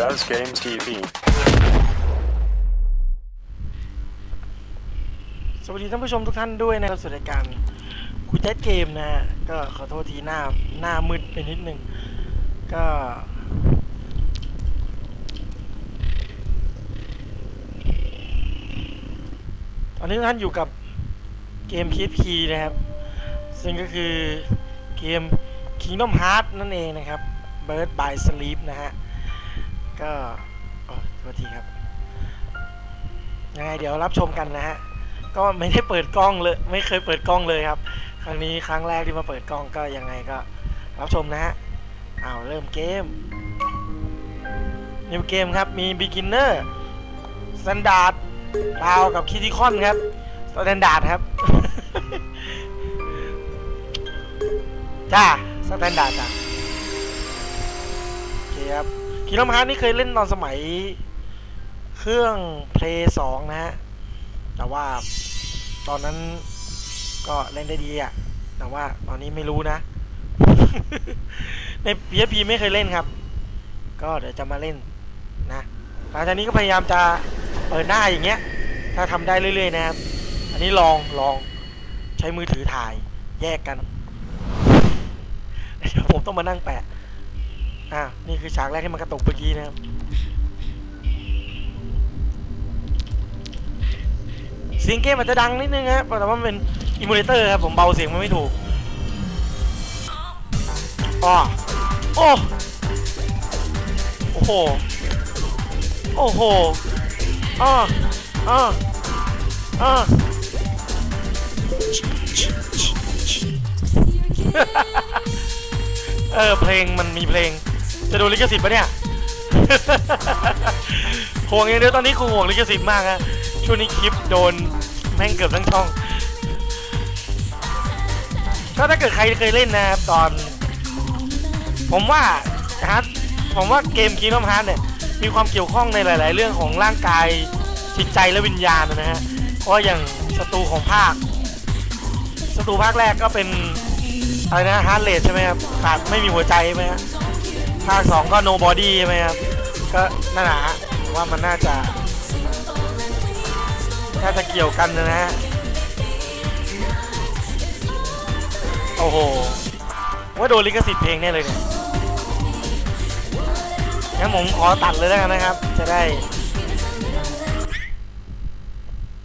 Faz Games TV. สวัสดีท่านผู้ชมทุกท่านด้วยนะครับสู่รายการคุยแจ๊ดเกมนะฮะก็ขอโทษทีหน้าหน้ามืดไปนิดนึง ก็ ตอนนี้ทุกท่านอยู่กับเกม PSP นะครับ ซึ่งก็คือเกม Kingdom Hearts นั่นเองนะครับ Bird by Sleep นะฮะ ก็โอ้โทษทีครับ ยังไงเดี๋ยวรับชมกันนะฮะ ก็ไม่ได้เปิดกล้องเลย ไม่เคยเปิดกล้องเลยครับ ครั้งนี้ครั้งแรกที่มาเปิดกล้องก็ยังไงก็ รับชมนะฮะเอาเริ่มเกม New เกมครับ มี Beginner Standard ดาวกับ Critical ครับ Standard ครับ จ้า Standard จ้าโอเคครับ คิโลมาร์นี่เคยเล่นตอนสมัย เครื่อง Play 2นะฮะ แต่ว่าตอนนั้นก็เล่นได้ดีอะแต่ว่าตอนนี้ไม่รู้นะ ใน PSP ไม่เคยเล่นครับ ก็เดี๋ยวจะมาเล่นนะหลังจากนี้ก็พยายามจะเปิดหน้าอย่างเงี้ย ถ้าทำได้เรื่อยๆนะครับ อันนี้ลองลองใช้มือถือถ่ายแยกกัน เดี๋ยวผมต้องมานั่งแปะ อ่านี่คือฉากแรกที่มันกระตุกเมื่อกี้นะครับเสียงเกมอาจจะดังนิดนึงครับแต่ว่ามันเป็นอิมูเลเตอร์ครับผมเบาเสียงมันไม่ถูกอ๋อโอ้โอ้โหโอ้โหอ้ออ้ออ้อเออเพลงมันมีเพลง จะโดนลิขสิทธิ์ปะเนี่ย ห่วงอย่างเดียวตอนนี้คงห่วงลิขสิทธิ์มากฮะช่วงนี้คลิปโดนแม่งเกือบทั้งช่องก็ถ้าเกิดใครเคยเล่นนะครับตอน ผมว่าฮาร์ดผมว่าเกมคีนอมฮาร์ดเนี่ยมีความเกี่ยวข้องในหลาย ๆ เรื่องของร่างกายจิตใจและวิญญาณนะฮะเพราะอย่างศัตรูของภาคศัตรูภาคแรกก็เป็นอะไรนะฮาร์ดเรทใช่ไหมครับขาดไม่มีหัวใจใช่ไหมครับ ภาคสองก็โนบอดี้ใช่ไหมครับ ก็นั่นแหละว่ามันน่าจะน่าจะเกี่ยวกันนะฮะ โอ้โห ว่าโดนลิขสิทธิ์เพลงแน่เลยเนี่ยงั้นผมขอตัดเลยแล้วกันนะครับ จะได้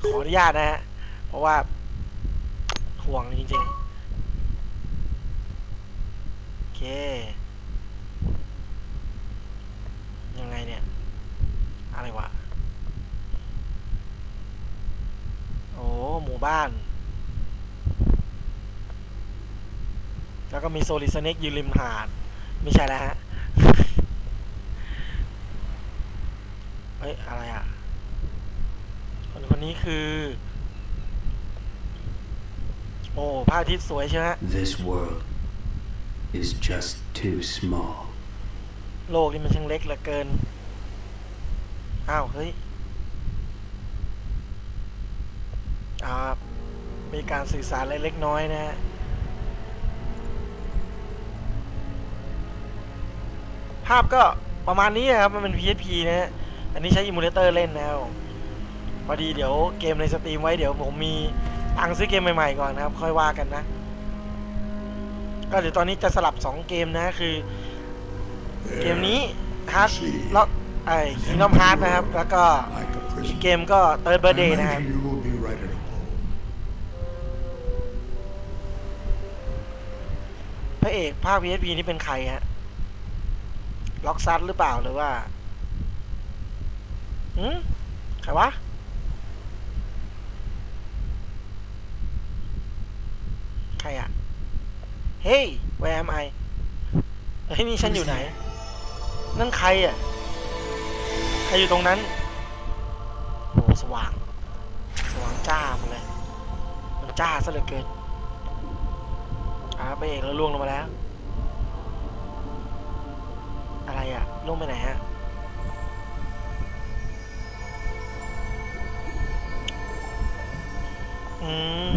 ขออนุญาตนะฮะ เพราะว่าห่วงจริงๆ โอเค ยังไงเนี่ย อะไรวะ โอ้ หมู่ บ้าน แล้วก็มีโซลิสเน็กยืนริมหาด ไม่ใช่แล้วฮะ เฮ้ย อะไรอะ คนคนนี้คือ โอ้พระอาทิตย์สวยใช่ไหม This world is just too small. โลกนี่มันช่างเล็กเหลือเกิน อ้าว เฮ้ย อ่า มีการสื่อสารเล็กๆน้อยนะฮะภาพก็ประมาณนี้ครับ มันเป็น PSP นะฮะ อันนี้ใช้อิมูเลเตอร์เล่นนะครับพอดีเดี๋ยวเกมในสตรีมไว้เดี๋ยวผมมีตังซื้อเกมใหม่ๆก่อนนะครับ ค่อยว่ากันนะ ก็เดี๋ยวตอนนี้จะสลับ 2 เกมนะคือ เกมนี้ฮาร์ดล็อกไอ้คิงดอมฮาร์ดนะครับ แล้วก็อีกเกมก็เติร์ดเบอร์เดย์นะครับ ระเอกภาค PSP นี่เป็นใครฮะ ล็อกซัดหรือเปล่าหรือว่าหืมใครวะ ใครอะเฮ้ย where am I เฮ้ยนี่ฉันอยู่ไหน นั่นใครอะใครอยู่ตรงนั้นโอ้สว่าง สว่างจ้ามดเลย มันจ้าซะเหลือเกิน อาไปเอกแล้วล่วงลงมาแล้ว อะไรอะล่วงไปไหนฮะอืม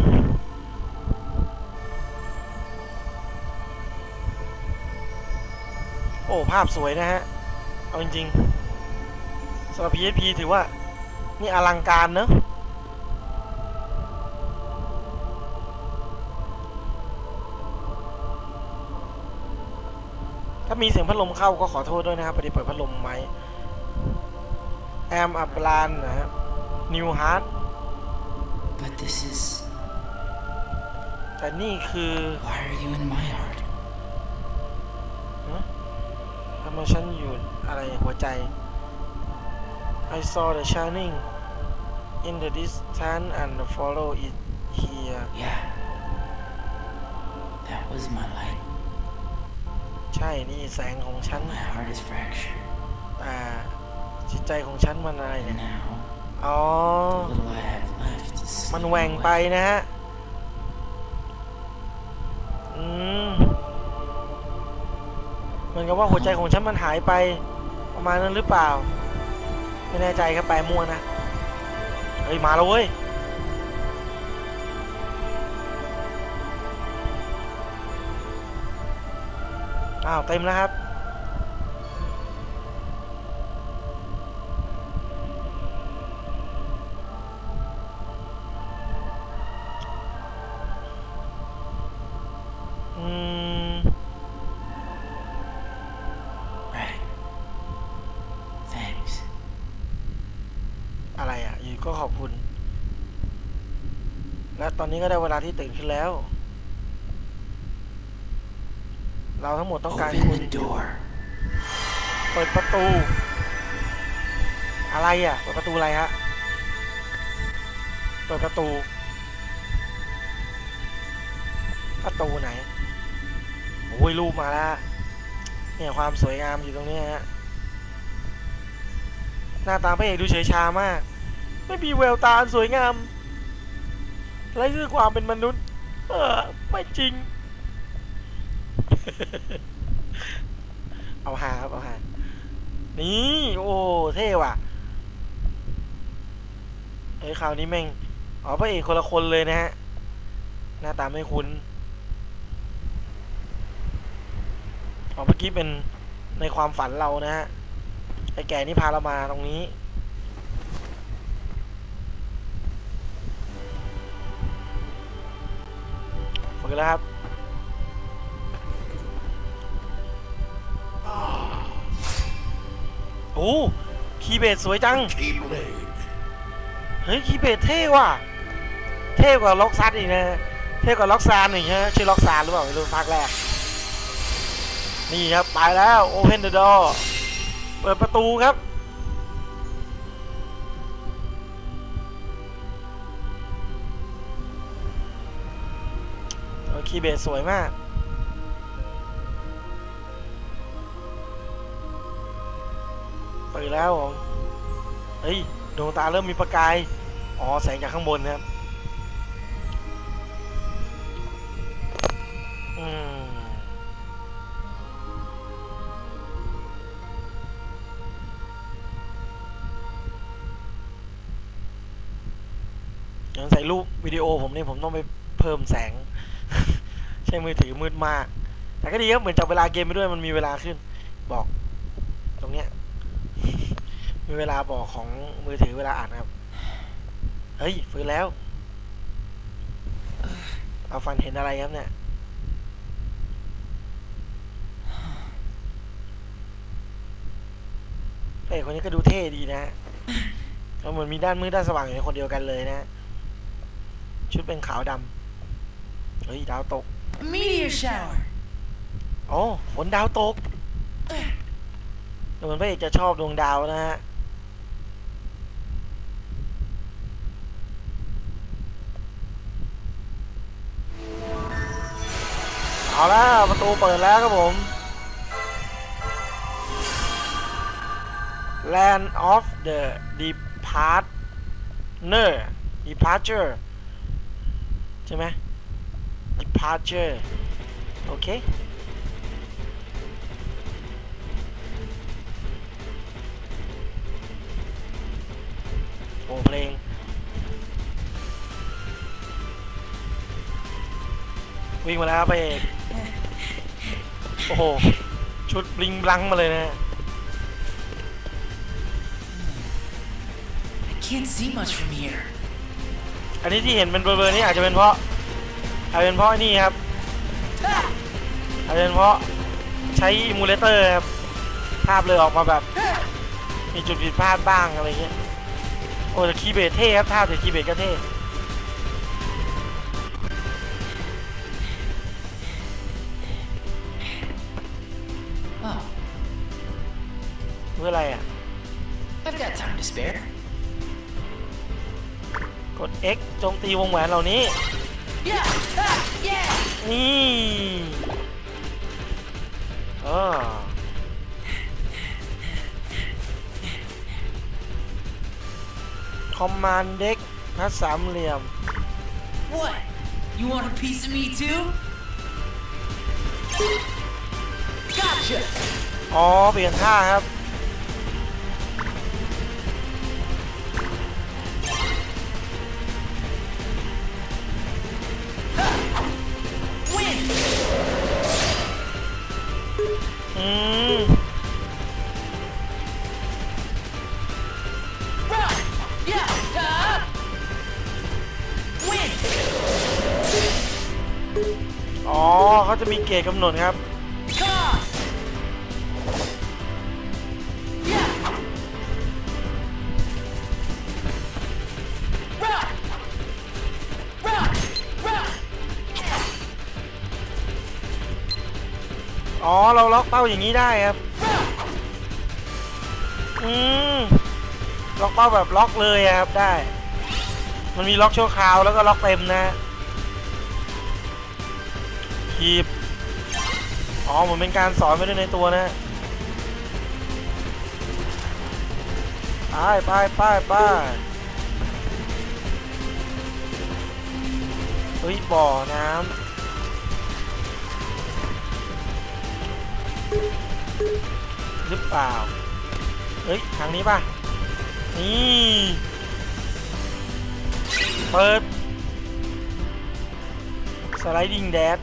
โอ้ ภาพสวยนะฮะ เอาจริงๆำหรับ PSP ถือว่า นี่อลังการเนอะ มีเสียงพัดลมเข้าก็ขอโทษด้วยนะครับพอดีเปิดพัดลมไว้แอมอัปลานนะครับนิวฮาร์ด But this is. แต่นี่คือ Why are you in my heart? ทำไมฉันอยู่อะไรหัวใจ I saw the shining in the distance and follow it here Yeah. That was my light. ใช่นี่แสงของฉัน My heart is fractured. อ่าจิตใจของฉันมันอะไร And เนี่ย now, อ๋อ the little I have left is มัน slipping แหว่งไป away. นะฮะ อืมเหมือนกับว่าหัวใจของฉันมันหายไป ประมาณนั้นหรือเปล่า ไม่แน่ใจครับแปลมั่วนะ เฮ้ย มาแล้วเว้ย อ้าวเต็มแล้วครับ อืม Right. Thanks. อะไรอะอยู่ก็ขอบคุณ และตอนนี้ก็ได้เวลาที่ตื่นขึ้นแล้ว เราทั้งหมดต้องการ Open คุณ the door. เปิดประตู อะไรอะ เปิดประตูอะไรฮะ เปิดประตู ประตูไหนโอ้ยรูปมาแล้ว เนี่ยความสวยงามอยู่ตรงนี้ฮะ หน้าตาพระเอกดูเฉยชามาก ไม่มีแววตาอันสวยงามไร้ซึ่งความเป็นมนุษย์ เออ ไม่จริง เอาหาครับเอาหา นี่ โอ้ เท่ว่ะเฮ้ยคราวนี้แม่ง อ๋อพระเอกคนละคนเลยนะฮะ หน้าตาไม่คุ้น อ๋อเมื่อกี้เป็นในความฝันเรานะฮะ ไอ้แก่นี่พาเรามาตรงนี้ฝึกแล้วครับ โอ้คีย์เบสสวยจัง เฮ้ยคีย์เบสเท่ว่ะ เท่กว่าล็อกซัดอีกนะ เท่กว่าล็อกซานอีกฮะชื่อล็อกซานหรือเปล่าไม่รู้ภาคแรก นี่ครับไปแล้ว Open the door เปิดประตูครับเออคีย์เบสสวยมาก ปิดแล้วผมเฮ้ยดวงตาเริ่มมีประกาย อ๋อ แสงจากข้างบนนะครับ อืมย่างใส่รูปวิดีโอผมนี่ผมต้องไปเพิ่มแสง ใช้มือถือมืดมาก แต่ก็ดีครับ เหมือนจับเวลาเกมไปด้วยมันมีเวลาขึ้น บอก มีเวลาบอกของมือถือเวลาอ่านครับ เฮ้ย ฟื้นแล้ว เอาฟันเห็นอะไรครับเนี่ยเอ้ยคนนี้ก็ดูเท่ดีนะฮะก็เหมือนมีด้านมืดด้านสว่างอยู่ในคนเดียวกันเลยนะฮะชุดเป็นขาวดำ เฮ้ย ดาวตก A meteor shower. อ๋อฝนดาวตกดูเหมือนพระเอกจะชอบดวงดาวนะฮะ เอาแล้วประตูเปิดแล้วครับผม Land of the Departner Departure ใช่ไหม Departure โอเคโอ้เพลงวิ่งมาแล้วครับพระเอก โอ้โห ชุดบลิงบลังมาเลยนะ can't see much from here. อันนี้ที่เห็นเป็นเบลอๆนี่อาจจะเป็นเพราะอาจจะเป็นเพราะนี่ครับ อาจจะเป็นเพราะใช้อิมูเลเตอร์ครับ ภาพเลยออกมาแบบ มีจุดผิดพลาดบ้างอะไรเงี้ย โอ้แต่คีย์เบสเท่ครับท่าถือคีย์เบสก็เท่ ออะไรอะ I've got time to spare. กด X โจมตีวงแหวนเหล่านี้ Yeah! Ah, yeah! นี่เออคอมมานด์เด็กพัดสามเหลี่ยม What? You want a piece of me too? Gotcha! อ๋อ เปลี่ยนท่าครับ อืม Run! Yeah! Uh, win! อ๋อเขาจะมีเกณฑ์กำหนดครับ อ๋อ เราล็อกเป้าอย่างนี้ได้ครับ อืม ล็อกเป้าแบบล็อกเลยครับได้ มันมีล็อกชั่วคราวแล้วก็ล็อกเต็มนะคีบอ๋อเหมือนเป็นการสอนไว้ด้วยในตัวนะไปไปไปไปเฮ้ยบ่อน้ำ หรือเปล่า เฮ้ย ทางนี้ป่ะ นี่ เปิด สไลดิ้งแดด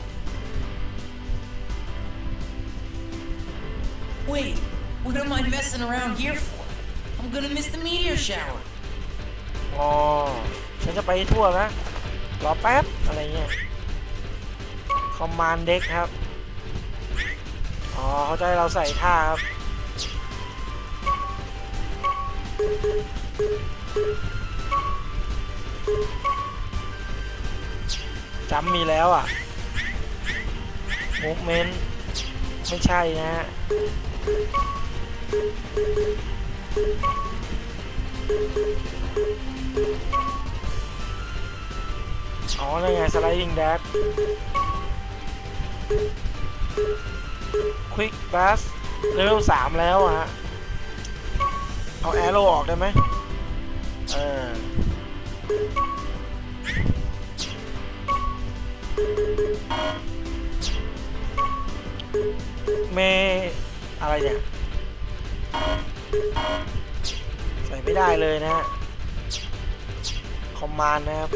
Wait, what am I messing around here for? I'm gonna miss the meteor shower. อ๋อ ฉันจะไปทั่วนะ รอแป๊บ อะไรเงี้ย คอมมานด์เด็กครับ อ๋อเขาจะให้เราใส่ท่าครับจำมีแล้วอะมูฟเมนต์ไม่ใช่นะฮะอ๋อนั่นไงสไลดิ้งแดด ควิกบัสเลเวลสามแล้วฮะ เอาแอโร่ออกได้ไหมเออเมอะไรเนี่ย ใส่ไม่ได้เลยนะฮะ คอมมานนะครับ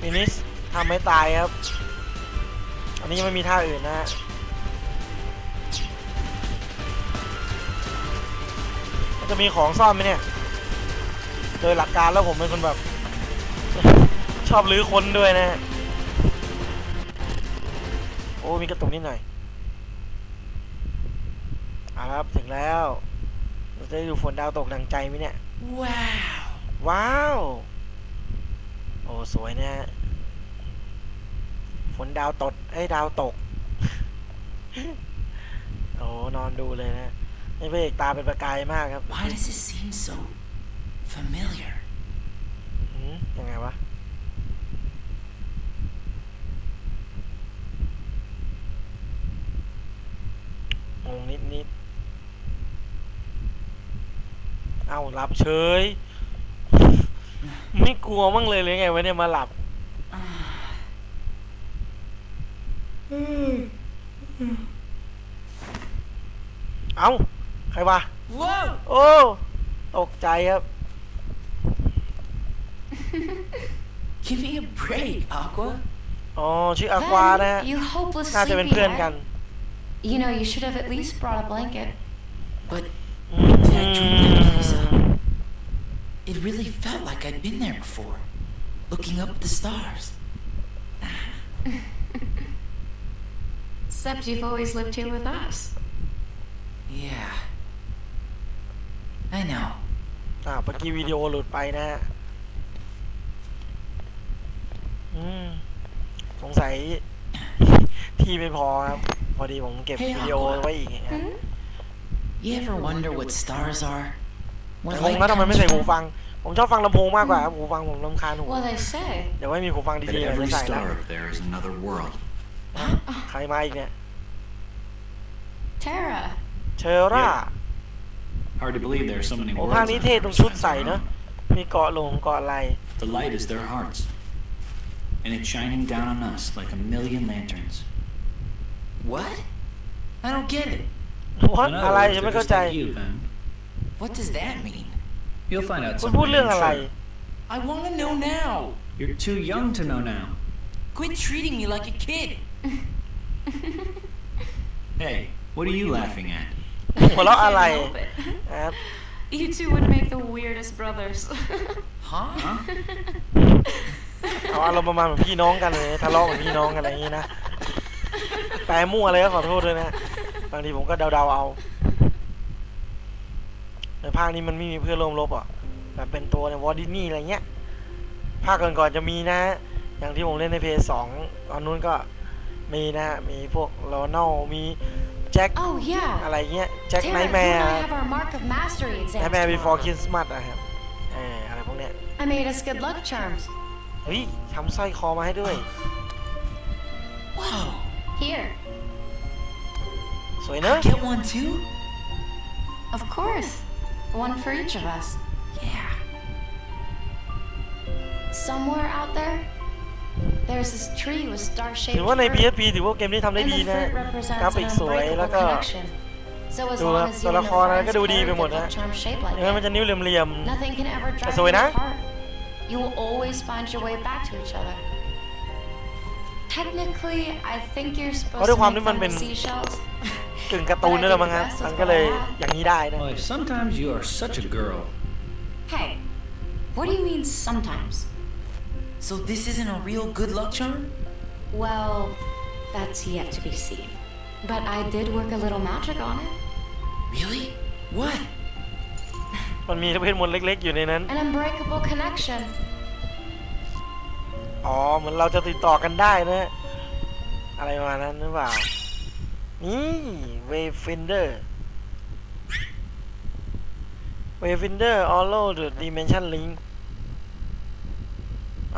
ฟินิชทำไม่ตายครับ อันนี้ยังไม่มีท่าอื่นนะฮะมันจะมีของซ่อนไหมเนี่ย โดยหลักการแล้วผมเป็นคนแบบ ชอบลื้อคนด้วยนะฮะโอ้ มีกระตุกนิดหน่อยเอาละครับ ถึงแล้ว เราจะได้ดูฝนดาวตกดังใจไหมเนี่ย Wow! ว้าว โอ้ สวยนะฮะ ฝนดาวตดไอ้ยดาวตก โอ้นอนดูเลยนะนี่พระเอกตาเป็นประกายมากครับ Why does it seem so familiar? หืมยังไงวะ งงนิดนิดๆเอาหลับเฉย ไม่กลัวมั่งเลยเลยไงวะเนี่ยมาหลับ เอาใครวะ Whoa! โอ้ ตกใจครับ Give me a break, Aqua. อ๋อ ชื่ออควานะฮะ Then, you hopeless น่าจะเป็นเพื่อนกัน sleepyhead. You know, you should have at least brought a blanket. But อืม Did I drink that place up? It really felt like I'd been there before, looking up at the stars. Except you've always lived here with us. Yeah. I know. อ่าเมื่อกี้วิดีโอหลุดไปนะฮะอืมสงสัยที่ไม่พอครับ พอดีผมเก็บวิดีโอไว้อีกครับ You ever wonder what stars are? แต่ What งงแล้วทำไมไม่ใส่หู come ฟัง ผมชอบฟังลำโพงมากกว่าครับหูฟังผมลำคาญหู Well, they say. เดี๋ยวไว้มีหูฟัง That ดีๆเดี๋ยว every จะใส่แล้ว ใครมาอีกเนี่ย Tara. เชอร่า Hard to believe there are so many โอ้ worlds ภาคนี้ on เท่ the ตรง other ชุด side of ใส่ our เนอะ own. มีเกาะหลงเกาะอะไร The light is their hearts. And it's shining down on us like a million lanterns. What? I don't get it. what In อะไร other words, ฉัน they're ไม่เข้า just ใจ like you, Van. What does that mean? You'll find out คุณ someday. พูดเรื่อง I'm อะไร sure. I want to know now. You're too young to know now. Quit treating me like a kid. Hey, what are you laughing at? หัวเราะอะไร Can't help it. ครับ You two would make the weirdest brothers. Huh? Huh? เอาอารมณ์ประมาณเหมือนพี่น้องกันเลยทะเลาะเหมือนพี่น้องกันอะไรอย่างนี้นะแปลมั่วอะไรก็ขอโทษด้วยนะบางทีผมก็เดาๆเอาในภาคนี้มันไม่มีเพื่อนร่วมรบอะแบบเป็นตัวในวอร์ดินี่อะไรเงี้ยภาคก่อนๆจะมีนะ อย่างที่ผมเล่นในเพย์สองตอนนู้นก็ มีนะ มีพวกโรนัลมีแจ็ค oh, yeah. อะไรเงี้ย แจ็ค Tara, ไน you ท์แม and ร์ I have our Mark of Mastery ไน exams ท์แมร์ before tomorrow. Christmas อะครับเอออะไรพวกเนี้ย I made us good luck charms. เฮ้ยทำสร้อยคอมาให้ด้วย Wow. Here. สวยเนอะ Get one too? Of course. One for each of us. Yeah. Somewhere out there, ถือว่าใน fruit. PSP ถือว่าเกมนี้ทำได้ And ดี the นะ fruit represents กราฟิก an สวยแล้ว unbreakable ก็ connection. So as ดู long ครับ as ตัว you ละ and ค your รอะไร friends ก็ดูดี carry ไป the หมด good นะ luck charm shaped like อย่างนั้นมัน that, จะนิ้วเหลี่ยม nothing can ever drive สวย you นะ apart. You will always find your way back to each other. Technically, I think you're เพราะ supposed ด้วย to ความ make ที่มัน them เป็น with seashells. ๆกึ่งการ์ตูนด้วยละมั้งครับมันก็เลยอย่างนี้ได้นะ Boy, sometimes you are such a girl. Hey, what do you mean sometimes? So this isn't a real good luck charm? Well, that's yet to be seen. But I did work a little magic on it. Really? What? มันมีเพชรมนต์เล็ก ๆ อยู่ในนั้น An unbreakable connection. อ๋อเหมือนเราจะติดต่อกันได้นะ อะไรประมาณนั้นหรือเปล่า นี่เวฟินเดอร์เวฟินเดอร์ออโลเดอะดิเมนชันลิง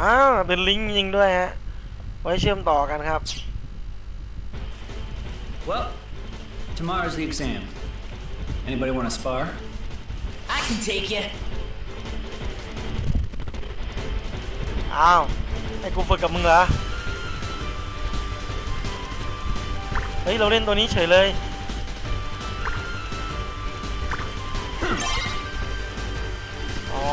อ้าวเป็นลิงก์จริงด้วยฮะ ไว้เชื่อมต่อกันครับ Well, tomorrow's the exam. Anybody want to spar? I can take you. อ้าวให้กูฝึกกับมึงเหรอ เฮ้ย เราเล่นตัวนี้เฉยเลย อ๋อ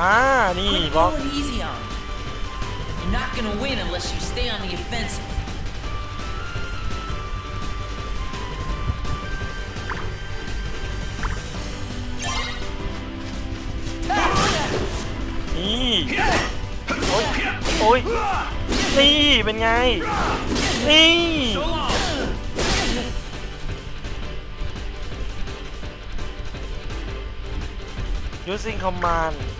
อ่า นี่ Quit บล็อก going easy on. me. You're not gonna win unless you stay on the offensive. นี่โอ้ยโอ้ยนี่เป็นไง นี่ using command attack อ๋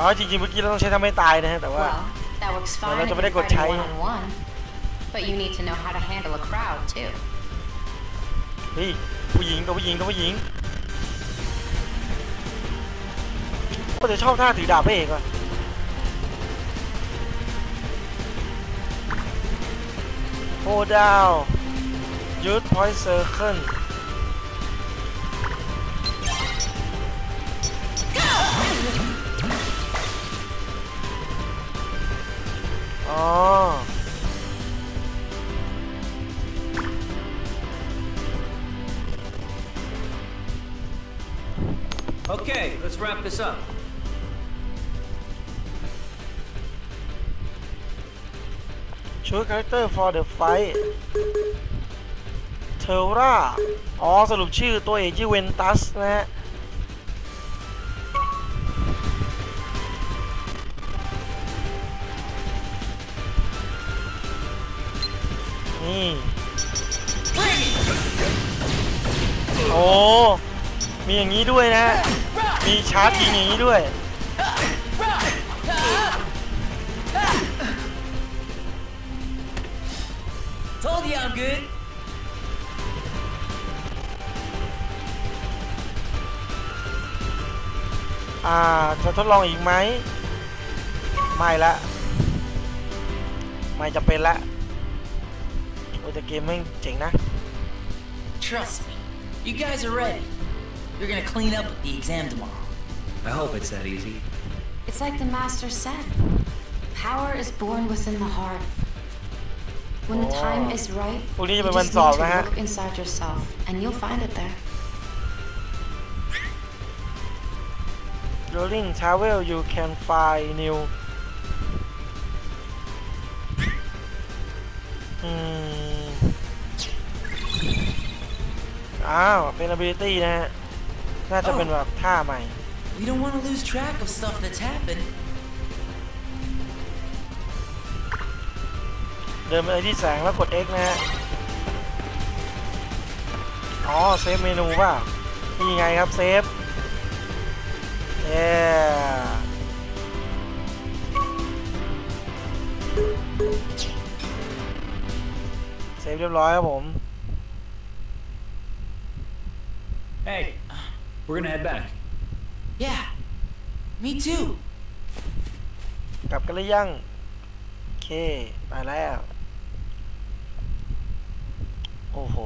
อจริงๆเมื่อกี้เราต้องใช้ทำให้ตายนะฮะแต่ว่า Well, that works Well, fine that's if a bit you're of good fighting try. one-on-one. But you need to know how to handle a crowd, too. เฮ้ยผู้หญิงตัวผู้หญิงตัวผู้หญิงก็จะชอบท่าถือดาบพระเอกว่ะโฮดาวยูดพอยต์เซอร์เคิล อ๋อ Okay, Okay, let's wrap this up. Choose character for the fight เทอร่า อ๋อ สรุปชื่อตัวเอกชื่อเวนตัสนะฮะ นี่โอ้ มีอย่างนี้ด้วยนะ มีชาร์จยิงอย่างนี้ด้วย Told you I'm good. อ่าจะทดลองอีกไหมไม่ละ ไม่จำเป็นละโอ้ย แต่เกมแม่งเจ๋งนะ Trust me. You guys are ready. You're gonna clean up with the exam tomorrow. I hope it's that easy. It's like the master said. Power is born within the heart. When the time is right, พรุ่งนี้ you จะเป็นวัน just สอบ need to นะฮะ look inside yourself, and you'll find it there. During travel you can find new อื อ้าว เป็น ability นะฮะ น่าจะเป็นแบบท่าใหม่ We don't want to lose track of stuff that's happened. เดินไปที่แสงแล้วกด X นะฮะ อ๋อ เซฟเมนูป่ะนี่ไงครับ เซฟเย้เซฟเรียบร้อยครับผม Hey, we're gonna head back. Yeah. Me too. กลับกันหรือยังโอเคไปแล้ว โอ้โห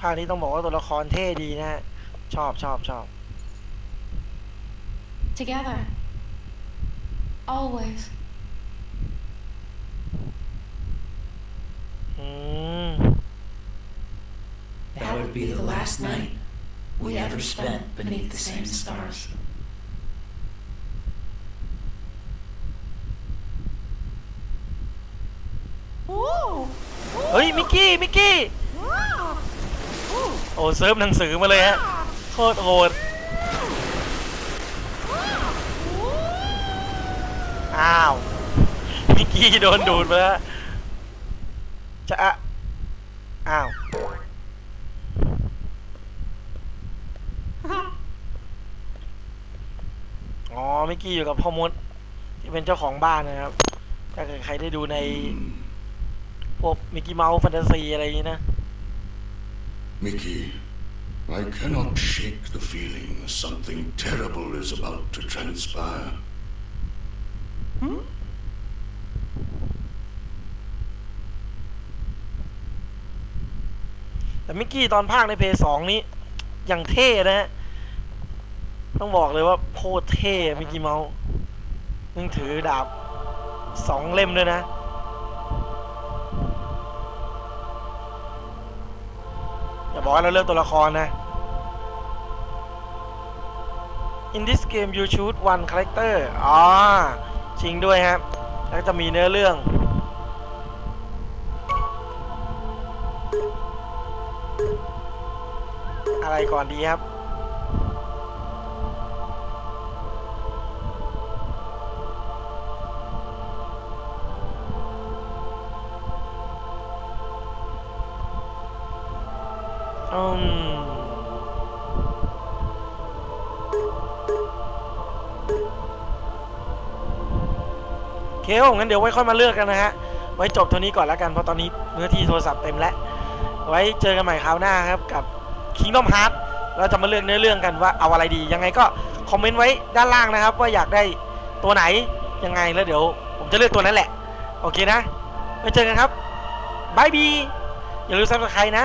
ภาคนี้ต้องบอกว่าตัวละครเท่ดีนะฮะ ชอบชอบชอบ Together. Always. อืม That would be the last night we ever spent beneath the same stars. เฮ้ย มิกกี้ มิกกี้ โอ้เซิร์ฟหนังสือมาเลยฮะ โคตรโหด กกี้โดนดูดไปแล้วจะอะอ้าว อ๋อมิกกี้อยู่กับพ่อมด ที่เป็นเจ้าของบ้านนะครับ ถ้าเกิดใครได้ดูใน พวกมิกกี้เมาส์แฟนตาซีอะไรอย่างนี้นะ Mickey, I cannot shake the feeling something terrible is about to transpire. แต่มิกกี้ตอนภาคในเพย์สองนี้ อย่างเท่นะฮะ ต้องบอกเลยว่าโคตรเท่มิกกี้เมาส์มึงถือดาบสองเล่มด้วยนะอย่าบอกว่าเราเลือกตัวละครนะ In this game you choose one character อ๋อจริงด้วยครับ แล้วจะมีเนื้อเรื่อง อะไรก่อนดีครับ อืมเคครับผมงั้นเดี๋ยวไว้ค่อยมาเลือกกันนะฮะ ไว้จบเท่านี้ก่อนแล้วกัน เพราะตอนนี้เนื้อที่โทรศัพท์เต็มแล้ว ไว้เจอกันใหม่คราวหน้าครับกับ Kingdom Hearts เราจะมาเลือกเนื้อเรื่องกันว่าเอาอะไรดี ยังไงก็คอมเมนต์ไว้ด้านล่างนะครับ ว่าอยากได้ตัวไหนยังไงแล้วเดี๋ยว ผมจะเลือกตัวนั้นแหละ โอเคนะไว้เจอกันครับบายบีอย่าลืมซับสไครต์นะ